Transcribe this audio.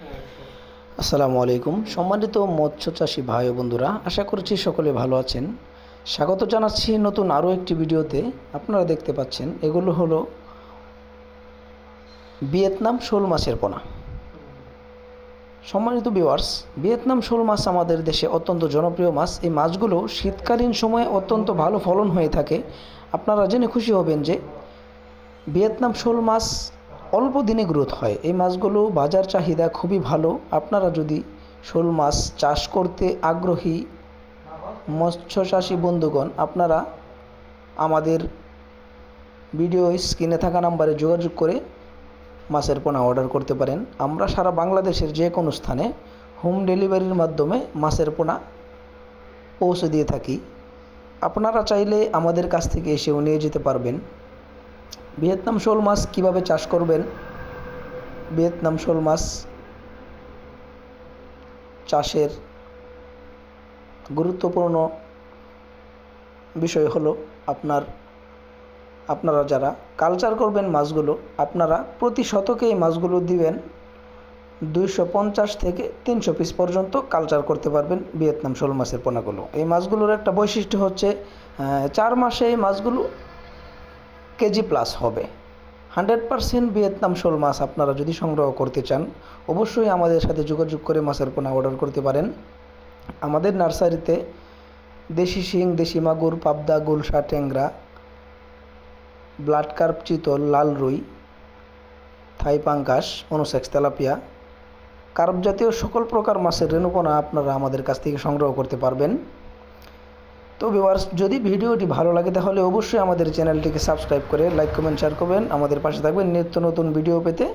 আসসালামু আলাইকুম। সম্মানিত মৎস্য চাষী ভাই ও বন্ধুরা, আশা করছি সকলে ভালো আছেন। স্বাগত জানাচ্ছি নতুন আরও একটি ভিডিওতে। আপনারা দেখতে পাচ্ছেন, এগুলো হলো ভিয়েতনাম শোল মাছের পোনা। সম্মানিত ভিউয়ার্স, ভিয়েতনাম শোল মাছ আমাদের দেশে অত্যন্ত জনপ্রিয় মাছ। এই মাছগুলো শীতকালীন সময়ে অত্যন্ত ভালো ফলন হয়ে থাকে। আপনারা জেনে খুশি হবেন যে ভিয়েতনাম শোল মাছ অল্প দিনে গ্রোথ হয়। এই মাছগুলো বাজার চাহিদা খুবই ভালো। আপনারা যদি শোল মাছ চাষ করতে আগ্রহী মৎস্য চাষী বন্ধুগণ, আপনারা আমাদের ভিডিও স্ক্রিনে থাকা নাম্বারে যোগাযোগ করে মাছের পোনা অর্ডার করতে পারেন। আমরা সারা বাংলাদেশের যে কোনো স্থানে হোম ডেলিভারির মাধ্যমে মাছের পোনা পৌঁছে দিয়ে থাকি। আপনারা চাইলে আমাদের কাছ থেকে এসেও নিয়ে যেতে পারবেন। ভিয়েতনাম শোল মাছ কীভাবে চাষ করবেন? ভিয়েতনাম শোল মাছ চাষের গুরুত্বপূর্ণ বিষয় হলো আপনার, আপনারা যারা কালচার করবেন মাছগুলো, আপনারা প্রতি শতকে এই মাছগুলো দিবেন দুইশো পঞ্চাশ থেকে তিনশো পিস পর্যন্ত কালচার করতে পারবেন ভিয়েতনাম শোল মাছের পোনাগুলো। এই মাছগুলোর একটা বৈশিষ্ট্য হচ্ছে চার মাসে এই মাছগুলো কেজি প্লাস হবে। হান্ড্রেড পারসেন্ট ভিয়েতনাম শোল মাছ আপনারা যদি সংগ্রহ করতে চান, অবশ্যই আমাদের সাথে যোগাযোগ করে মাছের পোনা অর্ডার করতে পারেন। আমাদের নার্সারিতে দেশি শিং, দেশি মাগুর, পাবদা, গুলশা, ট্যাংরা, ব্লাড কার্প, চিতল, লাল রুই, থাই পাঙ্কাস অনুসেক্স তেলাপিয়া, কার্প জাতীয় সকল প্রকার মাছের রেণুপোনা আপনারা আমাদের কাছ থেকে সংগ্রহ করতে পারবেন। তো ভিউয়ার্স যদি ভিডিওটি ভালো লাগে তাহলে অবশ্যই আমাদের চ্যানেলটিকে সাবস্ক্রাইব করে লাইক কমেন্ট শেয়ার করবেন। আমাদের পাশে থাকবেন নিত্য নতুন ভিডিও পেতে।